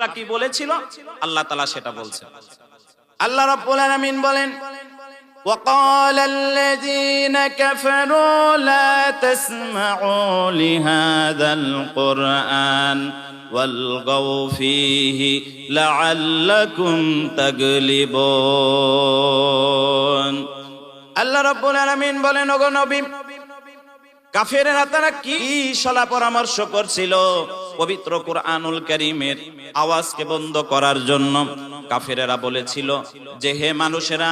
কি বলেছিল আল্লাহ তালা সেটা বলছে আল্লাহ রাব্বুল আলামিন বলেন وقال الذين كفروا لا تسمعوا لهذا القرآن والغوا فيه لعلكم تغلبون আল্লাহ রাব্বুল আলামিন বলেন ওগো নবী কাফেরেরা তারা কি সলা পরামর্শ করছিল পবিত্র কোরআনুল করিমের আওয়াজকে বন্ধ করার জন্য কাফেরেরা বলেছিল যে, হে মানুষেরা,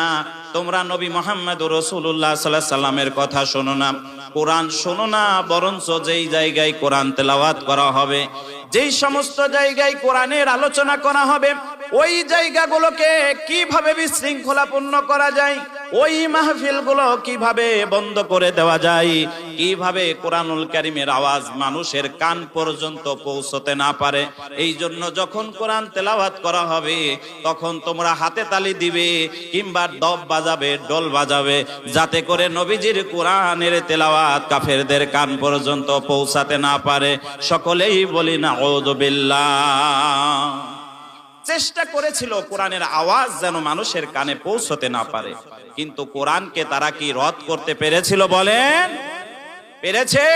তোমরা নবী মোহাম্মদ রসুল্লাহ সাল্লাহ সাল্লামের কথা শোনো না। কোরআন শোনো না, বরঞ্চ যেই জায়গায় কোরআন তেলাওয়াত করা হবে, যেই সমস্ত জায়গায় কোরআনের আলোচনা করা হবে, ওই জায়গাগুলোকে কীভাবে বিশৃঙ্খলাপূর্ণ করা যায়? ওই মাহফিলগুলো কীভাবে বন্ধ করে দেওয়া যায়? কীভাবে কোরআনুল কারিমের আওয়াজ মানুষের কান পর্যন্ত পৌঁছতে না পারে? এই জন্য যখন কোরআন তেলাওয়াত করা হবে, তখন তোমরা হাতে তালি দিবে কিংবা দব বাজাবে ডোল বাজাবে, যাতে করে নবীজির কোরআনের তেলাওয়াত কাফেরদের কান পর্যন্ত পৌঁছাতে না পারে। সকলেই বলি না বিল্লাহ। চেষ্টা করেছিল কোরআনের আওয়াজ যেন মানুষের কানে পৌঁছতে না পারে কিন্তু কোরআনকে তারা কি রদ করতে পেরেছিল বলেন পেরেছে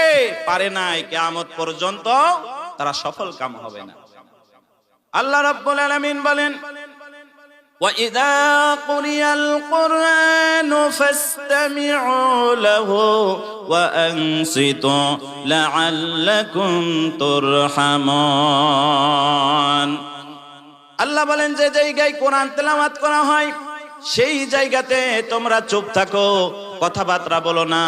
পারে নাই কেয়ামত পর্যন্ত তারা সফল কাম হবে না আল্লাহ রাব্বুল আলামিন বলেন وَإِذَا قُرِئَ الْقُرْآنُ فَاسْتَمِعُوا لَهُ وَأَنصِتُوا لَعَلَّكُمْ تُرْحَمُونَ আল্লাহ বলেন, যে জায়গায় কোরআন তেলামাত করা হয়, সেই জায়গাতে তোমরা চুপ থাকো, কথাবার্তা বলো না।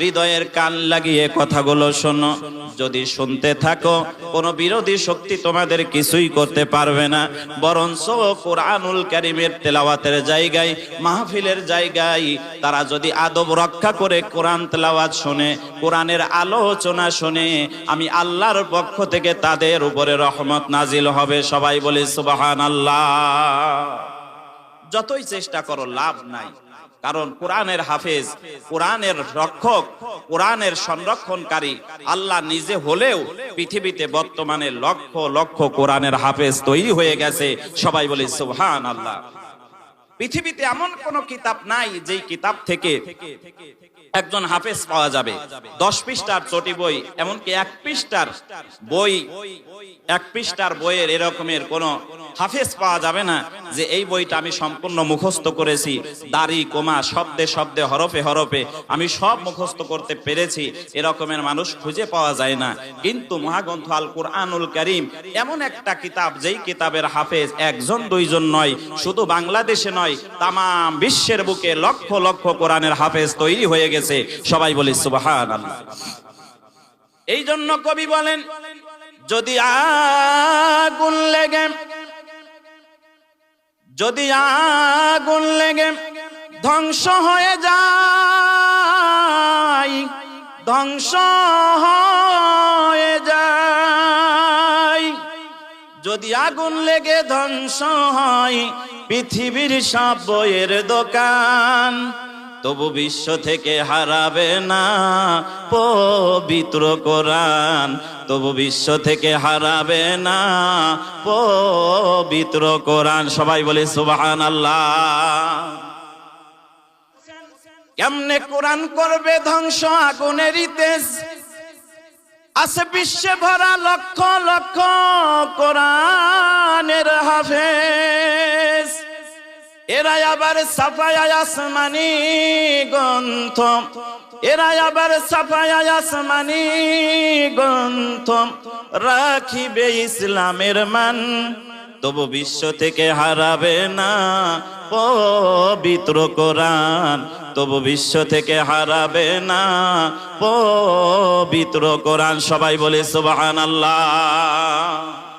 হৃদয়ের কান লাগিয়ে কথাগুলো শোনো। যদি শুনতে থাকো, কোনো বিরোধী শক্তি তোমাদের কিছুই করতে পারবে না। বরঞ্চ কোরআনুল কারিমের তেলাওয়াতের জায়গায়, মাহফিলের জায়গায়, তারা যদি আদব রক্ষা করে কোরআন তেলাওয়াত শোনে, কোরআনের আলোচনা শোনে, আমি আল্লাহর পক্ষ থেকে তাদের উপরে রহমত নাজিল হবে। সবাই বলে সুবাহান আল্লাহ যতই চেষ্টা করো, লাভ নাই। কারণ কোরআনের হাফেজ, কোরআনের রক্ষক, কোরআনের সংরক্ষণকারী, আল্লাহ নিজে হলেও পৃথিবীতে বর্তমানে লক্ষ লক্ষ কোরআনের হাফেজ তৈরি হয়ে গেছে। সবাই বলে সুবহান আল্লাহ পৃথিবীতে এমন কোন কিতাব নাই যেই কিতাব থেকে একজন হাফেজ পাওয়া যাবে। দশ পৃষ্ঠার চটি বই, এমনকি এক পৃষ্ঠার বই, এক পৃষ্ঠার বইয়ের এরকমের কোন হাফেজ পাওয়া যাবে না যে এই বইটা আমি সম্পূর্ণ মুখস্থ করেছি। দাড়ি, কোমা, শব্দে শব্দে, হরফে হরফে আমি সব মুখস্থ করতে পেরেছি। এরকমের মানুষ খুঁজে পাওয়া যায় না। কিন্তু মহাগ্রন্থ আল কুরআনুল করিম এমন একটা কিতাব, যেই কিতাবের হাফেজ একজন, দুইজন নয়, শুধু বাংলাদেশে নয় তাম বিশ্বের বুকে লক্ষ লক্ষ কোরআনের হাফেজ তৈরি হয়ে গেছে। সবাই বলি সুবাহান এই জন্য কবি বলেন, যদি আগুন লেগে যদি আগুন লেগে ধ্বংস হয়ে যায়, ধ্বংস হয়ে যায়। যদি আগুন লেগে ধ্বংস হয় পৃথিবীর সব বইয়ের দোকান তবু বিশ্ব থেকে হারাবে না পবিত্র কোরআন। তবু বিশ্ব থেকে হারাবে না পবিত্র কোরআন। সবাই বলে সুবাহান আল্লাহ কেমনে কোরআন করবে ধ্বংস আগুনের তেজ আছে বিশ্বে ভরা লক্ষ লক্ষ কোরআনের হাফেজ। এরা আবার সাফায় আসমানি গ্রন্থ। এরা আবার সাফায় আসমানি গ্রন্থ। রাখিবে ইসলামের মান, তবু বিশ্ব থেকে হারাবে না পবিত্র কোরআন। তবু বিশ্ব থেকে হারাবে না পবিত্র কোরআন। সবাই বলে সুবহান আল্লাহ